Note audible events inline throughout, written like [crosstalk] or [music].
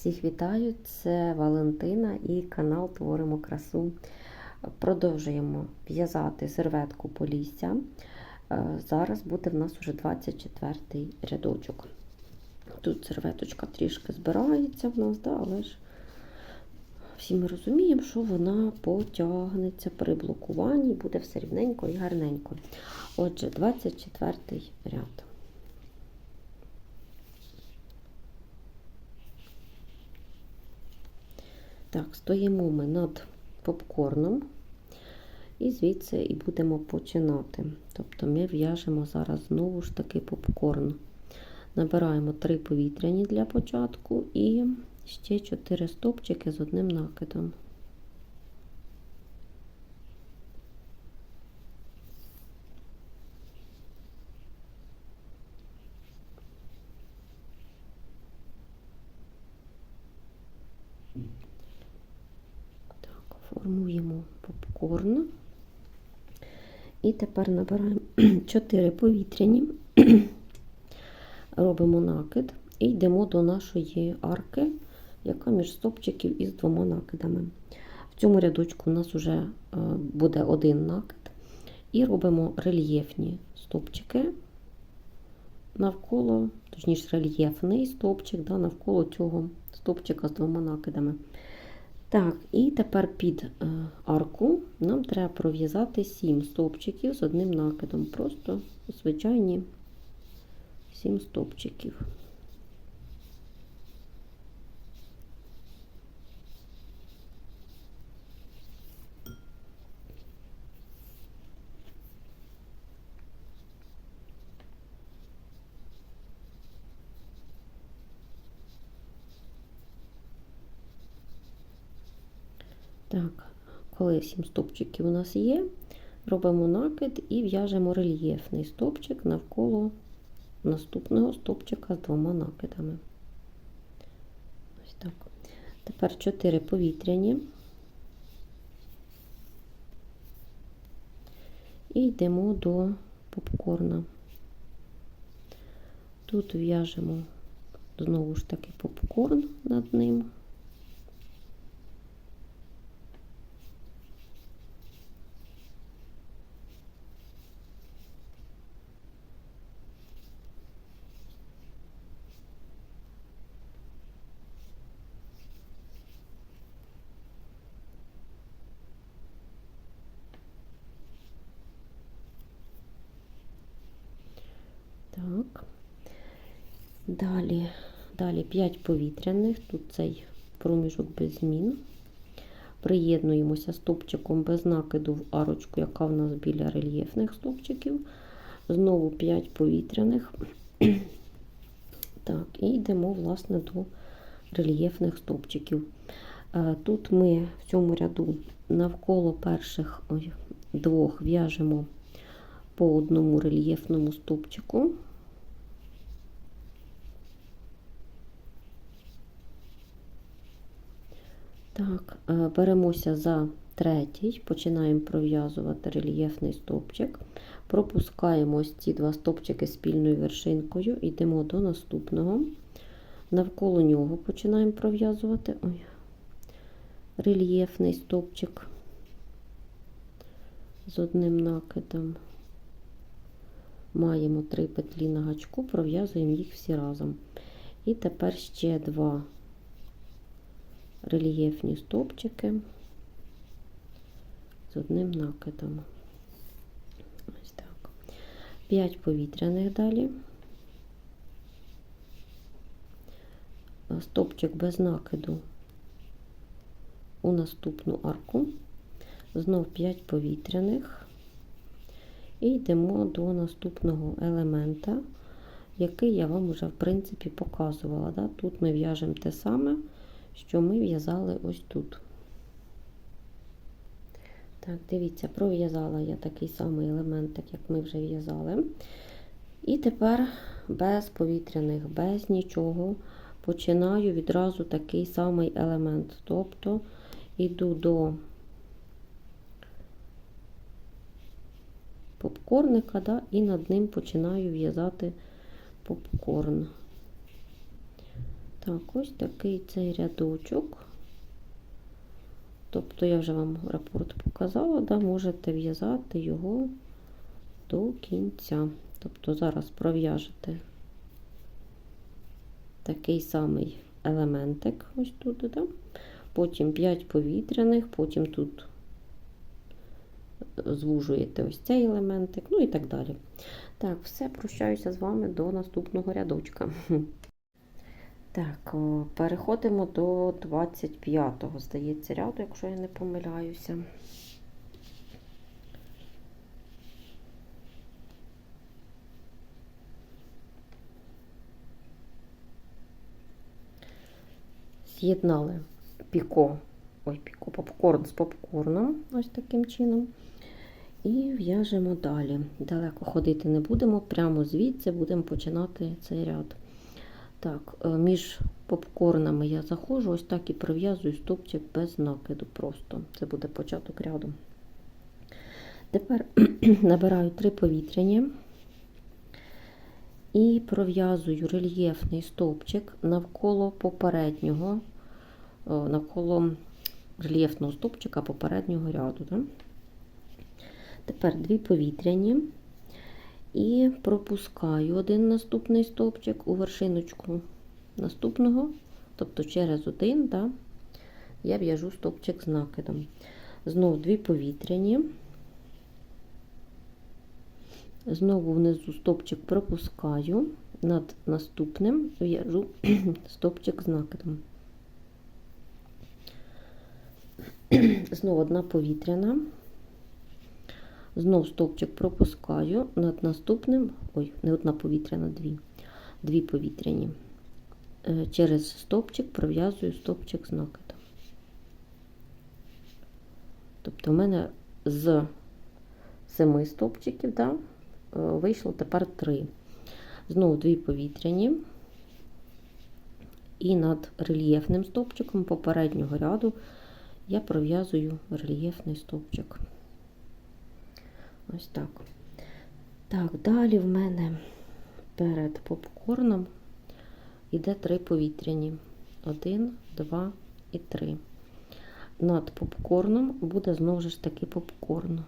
Всіх вітаю! Це Валентина і канал Творимо красу. Продовжуємо в'язати серветку Полісся. Е, Зараз буде в нас вже 24 рядочок. Тут серветочка трішки збирається в нас, да, але ж всі ми розуміємо, що вона потягнеться при блокуванні, буде все рівненько і гарненько. Отже, 24 ряд. Так, стоїмо ми над попкорном, і звідси і будемо починати. Тобто ми в'яжемо зараз знову ж таки попкорн. Набираємо 3 повітряні для початку і ще 4 стопчики з одним накидом. Так, формуємо попкорн. І тепер набираємо [clears throat] 4 повітряні, [clears throat] робимо накид і йдемо до нашої арки, яка між стопчиків із двома накидами. В цьому рядочку у нас вже буде один накид. І робимо рельєфні стопчики навколо, точніше, рельєфний стопчик да, навколо цього стопчика з двома накидами. Так, і тепер під арку нам треба пров'язати 7 стовпчиків з одним накидом. Просто звичайні 7 стовпчиків. Так, коли 7 стопчиків у нас є, робимо накид і в'яжемо рельєфний стопчик навколо наступного стопчика з двома накидами. Ось так. Тепер 4 повітряні. І йдемо до попкорна. Тут в'яжемо знову ж таки попкорн над ним. Так. Далі, далі 5 повітряних, тут цей проміжок без змін. Приєднуємося стопчиком без накиду в арочку, яка в нас біля рельєфних стопчиків. Знову 5 повітряних. Так, і йдемо, власне, до рельєфних стопчиків. Тут ми в цьому ряду навколо перших двох в'яжемо по одному рельєфному стопчику. Так, беремося за третій, починаємо пров'язувати рельєфний стовпчик, пропускаємо ось ці два стовпчики спільною вершинкою, йдемо до наступного, навколо нього починаємо пров'язувати. Рельєфний стовпчик з одним накидом. Маємо три петлі на гачку, пров'язуємо їх всі разом. І тепер ще два рельєфні стовпчики з одним накидом. Ось так. 5 повітряних далі. Стопчик без накиду у наступну арку, знов 5 повітряних. І йдемо до наступного елемента, який я вам вже, в принципі, показувала. Да? Тут ми в'яжемо те саме, що ми в'язали ось тут. Так, дивіться, пров'язала я такий самий елементик, як ми вже в'язали. І тепер без повітряних, без нічого, починаю відразу такий самий елемент. Тобто йду до попкорника, да, і над ним починаю в'язати попкорн. Так, ось такий цей рядочок. Тобто я вже вам рапорт показала, да, можете в'язати його до кінця. Тобто зараз пров'яжете такий самий елементик, ось тут, да? потім 5 повітряних, потім тут звужуєте ось цей елементик, ну і так далі. Так, все, прощаюся з вами до наступного рядочка. Так, переходимо до 25-го, здається, ряду, якщо я не помиляюся. З'єднали піко, ой, піко, попкорн з попкорном, ось таким чином. І в'яжемо далі. Далеко ходити не будемо, прямо звідси будемо починати цей ряд. Так, е, між попкорнами я заходжу, ось так і пров'язую стопчик без накиду. Просто це буде початок ряду. Тепер [clears throat] набираю три повітряні і пров'язую рельєфний стовпчик навколо попереднього, навколо рельєфного стовпчика попереднього ряду. Да? Тепер дві повітряні і пропускаю один наступний стовпчик у вершиночку наступного, тобто через один, да, я в'яжу стовпчик з накидом. Знову дві повітряні. Знову внизу стовпчик пропускаю, над наступним в'яжу [clears throat] стовпчик з накидом. [clears throat] Знову одна повітряна. Знов стовпчик пропускаю над наступним, ой, не одна повітряна, дві, дві повітряні. Е, через стовпчик пров'язую стовпчик з накидом. Тобто, в мене з семи стовпчиків да, е, вийшло тепер три. Знову дві повітряні. І над рельєфним стовпчиком попереднього ряду я пров'язую рельєфний стовпчик. Ось так. Так, далі в мене перед попкорном йде три повітряні. Один, два і три. Над попкорном буде знову ж таки попкорн.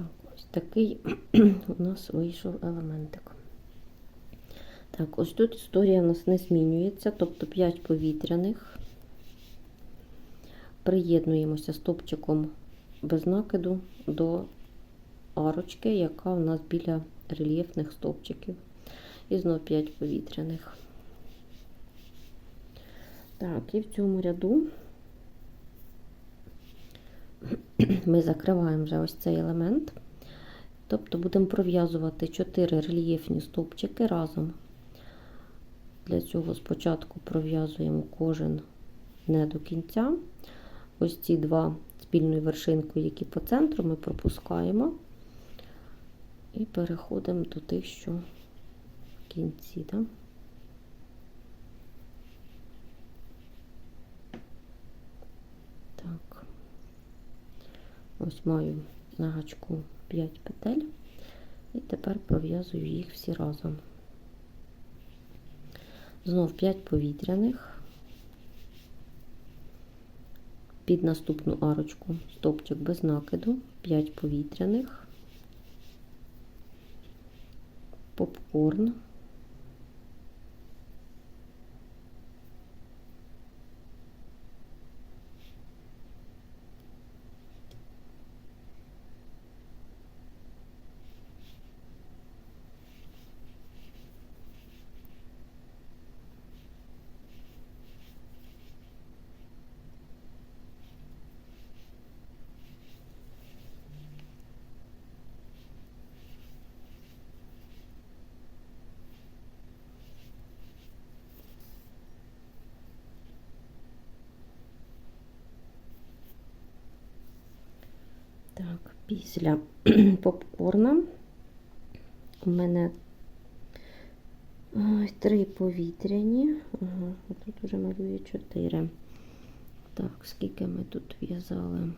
Так, ось такий [clears throat] у нас вийшов елементик. Так, ось тут історія у нас не змінюється, тобто 5 повітряних. Приєднуємося стопчиком без накиду до арочки, яка у нас біля рельєфних стовпчиків. І знову 5 повітряних. Так, і в цьому ряду ми закриваємо вже ось цей елемент. Тобто будемо пров'язувати 4 рельєфні стовпчики разом. Для цього спочатку пров'язуємо кожен не до кінця. Ось ці два спільною вершинкою, які по центру, ми пропускаємо і переходимо до тих, що в кінці. Да? Так. Ось маю на гачку 5 петель, і тепер пров'язую їх всі разом. Знов 5 повітряних, під наступну арочку стопчик без накиду, 5 повітряних, попкорн. Так, після [clears throat] попкорна у мене ой, три повітряні. Ага, тут вже малює чотири. Так, скільки ми тут в'язали?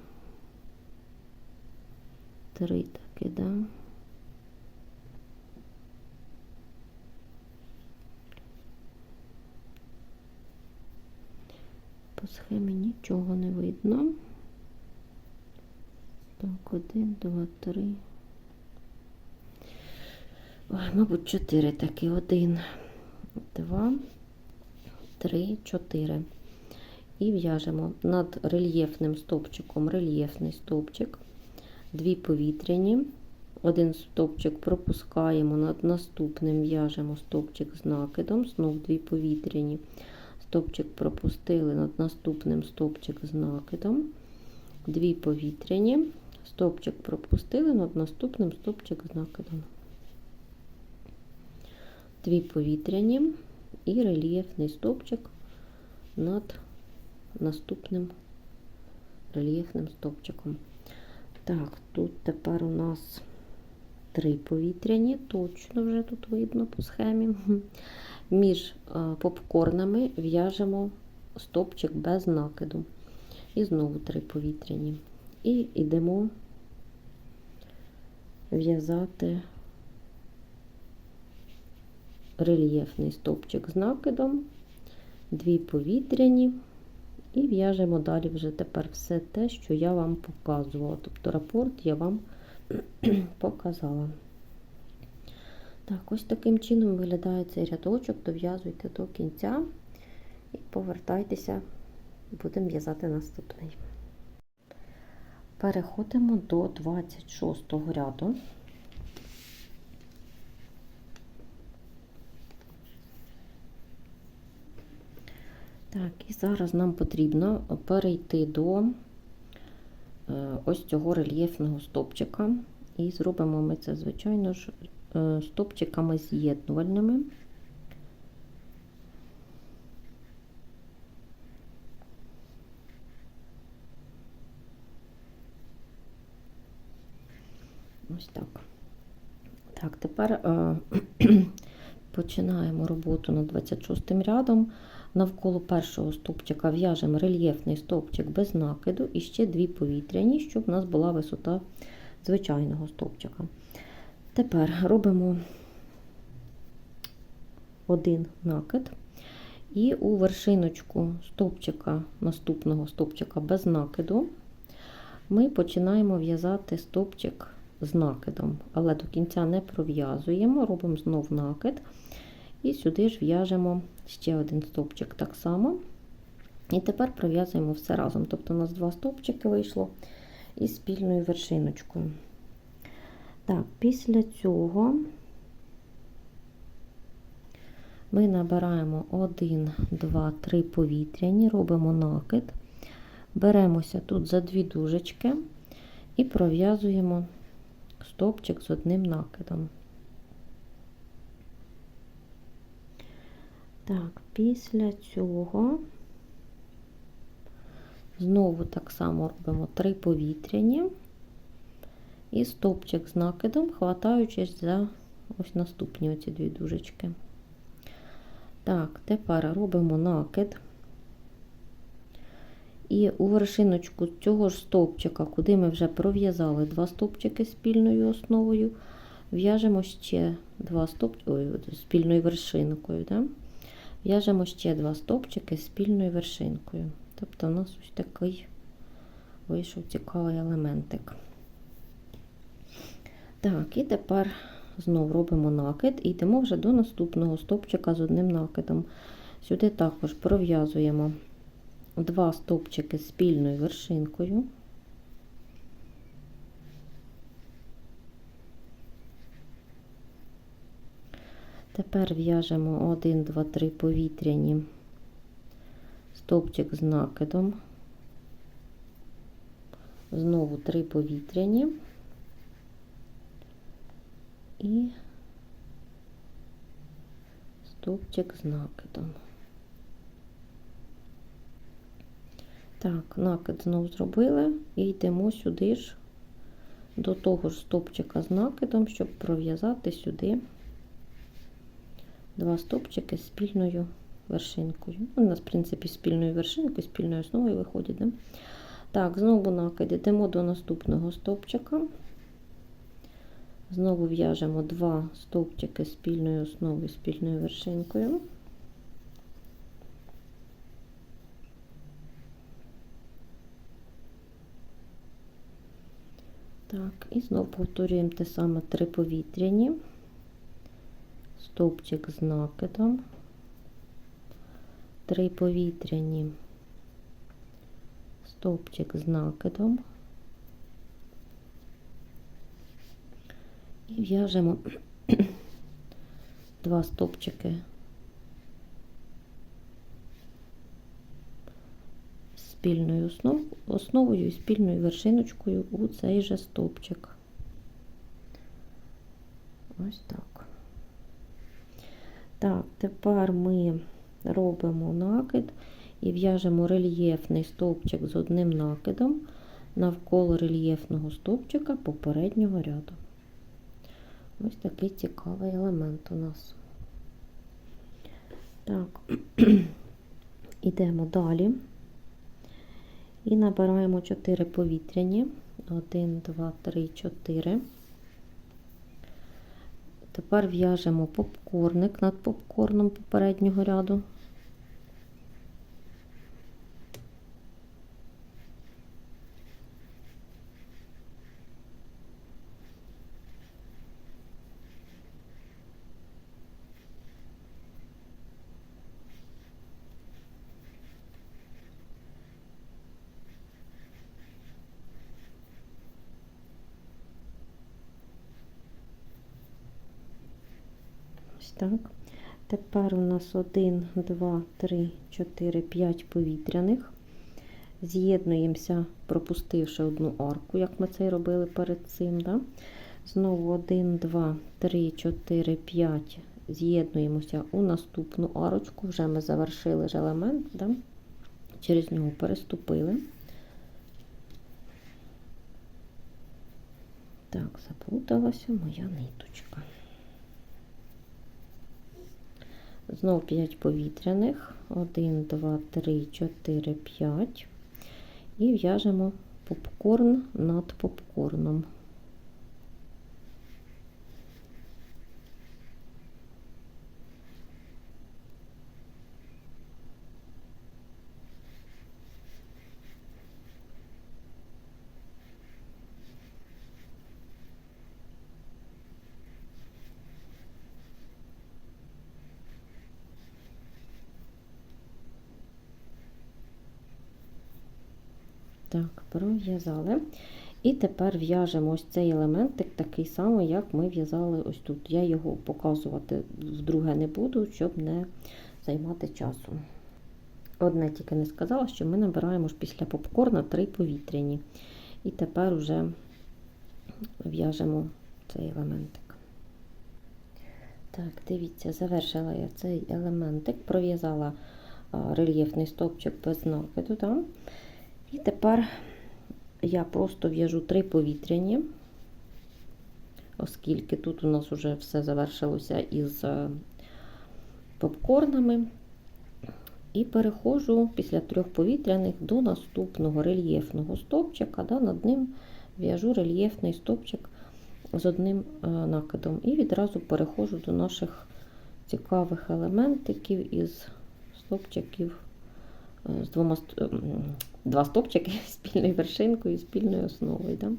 Три таки, да? По схемі нічого не видно. Так, один, два, три. Ой, мабуть, чотири таки. Один, два, три, чотири. І в'яжемо над рельєфним стовпчиком рельєфний стовпчик, дві повітряні. Один стовпчик пропускаємо, над наступним в'яжемо стовпчик з накидом, знов дві повітряні. Стовпчик пропустили над наступним стовпчик з накидом, дві повітряні, стовпчик пропустили над наступним стовпчик з накидом. Дві повітряні і рельєфний стовпчик над наступним рельєфним стовпчиком. Так, тут тепер у нас три повітряні, точно вже тут видно по схемі. Між попкорнами в'яжемо стовпчик без накиду. І знову три повітряні. І йдемо в'язати рельєфний стовпчик з накидом, дві повітряні. І в'яжемо далі вже тепер все те, що я вам показувала. Тобто рапорт я вам [clears throat] показала. Так, ось таким чином виглядає цей рядочок, дов'язуйте до кінця і повертайтеся, будемо в'язати наступний. Переходимо до 26 ряду. Так, і зараз нам потрібно перейти до е, ось цього рельєфного стопчика. І зробимо ми це, звичайно ж, е, стопчиками з'єднувальними. Ось так. Так, тепер е, [clears throat] починаємо роботу над 26 рядом. Навколо першого стовпчика в'яжемо рельєфний стовпчик без накиду і ще дві повітряні, щоб у нас була висота звичайного стовпчика. Тепер робимо один накид. І у вершиночку стовпчика, наступного стовпчика без накиду, ми починаємо в'язати стовпчик з накидом, але до кінця не пров'язуємо, робимо знов накид. І сюди ж в'яжемо ще один стовпчик так само. І тепер пров'язуємо все разом. Тобто у нас два стовпчики вийшло із спільною вершиночкою. Так, після цього ми набираємо 1, 2, 3 повітряні, робимо накид, беремося тут за дві дужечки і пров'язуємо стовпчик з одним накидом. Так, після цього знову так само робимо три повітряні і стовпчик з накидом, хватаючись за ось наступні оці дві дужечки. Так, тепер робимо накид. І у вершиночку цього ж стовпчика, куди ми вже пров'язали два стовпчики спільною основою, в'яжемо ще два стовпчики спільною вершинкою. Да? В'яжемо ще два стовпчики спільною вершинкою. Тобто у нас ось такий вийшов цікавий елементик. Так, і тепер знову робимо накид і йдемо вже до наступного стовпчика з одним накидом. Сюди також пров'язуємо два стовпчики спільною вершинкою. Тепер в'яжемо 1, 2, 3 повітряні стовпчик з накидом, знову 3 повітряні і стовпчик з накидом. Так, накид знову зробили і йдемо сюди ж до того ж стовпчика з накидом, щоб пров'язати сюди два стовпчики з спільною вершинкою. Ну, У нас, в принципі, спільною вершинкою, спільною основою виходить. Да? Так, знову накид. Йдемо до наступного стовпчика. Знову в'яжемо два стовпчики з спільною основою, спільною вершинкою. Так, і знову повторюємо те саме три повітряні, стовпчик з накидом, три повітряні, стовпчик з накидом. І в'яжемо [clears throat] два стовпчики з спільною основ, основою і спільною вершиночкою у цей же стовпчик. Ось так. Так, тепер ми робимо накид і в'яжемо рельєфний стовпчик з одним накидом навколо рельєфного стовпчика попереднього ряду. Ось такий цікавий елемент у нас. Так, [clears throat] ідемо далі. І набираємо 4 повітряні. 1, 2, 3, 4. Тепер в'яжемо попкорник над попкорном попереднього ряду. Ось так. Тепер у нас 1, 2, 3, 4, 5 повітряних. З'єднуємося, пропустивши одну арку, як ми це робили перед цим. Да? Знову 1, 2, 3, 4, 5. З'єднуємося у наступну арочку. Вже ми завершили ж елемент, да? через нього переступили. Так, заплуталася моя ниточка. Знову 5 повітряних. 1, 2, 3, 4, 5. І в'яжемо попкорн над попкорном. Так, пров'язали. І тепер в'яжемо ось цей елементик такий самий, як ми в'язали ось тут. Я його показувати вдруге не буду, щоб не займати часу. Одне тільки не сказала, що ми набираємо ж після попкорна три повітряні. І тепер вже в'яжемо цей елементик. Так, дивіться, завершила я цей елементик, пров'язала рельєфний стовпчик без накиду. Так? І тепер я просто в'яжу три повітряні, оскільки тут у нас вже все завершилося із попкорнами. І переходжу після трьох повітряних до наступного рельєфного стовпчика. Да, над ним в'яжу рельєфний стовпчик з одним накидом. І відразу переходжу до наших цікавих елементиків із стовпчиків з двома два стопчики [laughs] спільною вершинкою і спільною основою. Да?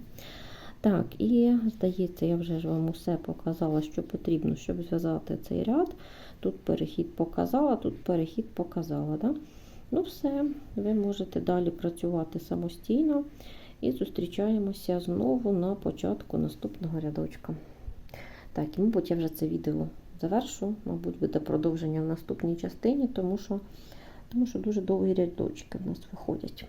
Так, і здається, я вже ж вам усе показала, що потрібно, щоб зв'язати цей ряд. Тут перехід показала, тут перехід показала. Да? Ну, все, ви можете далі працювати самостійно і зустрічаємося знову на початку наступного рядочка. Так, і, мабуть, я вже це відео завершу, мабуть, буде продовження в наступній частині, тому що тому що дуже довгі рядочки в нас виходять.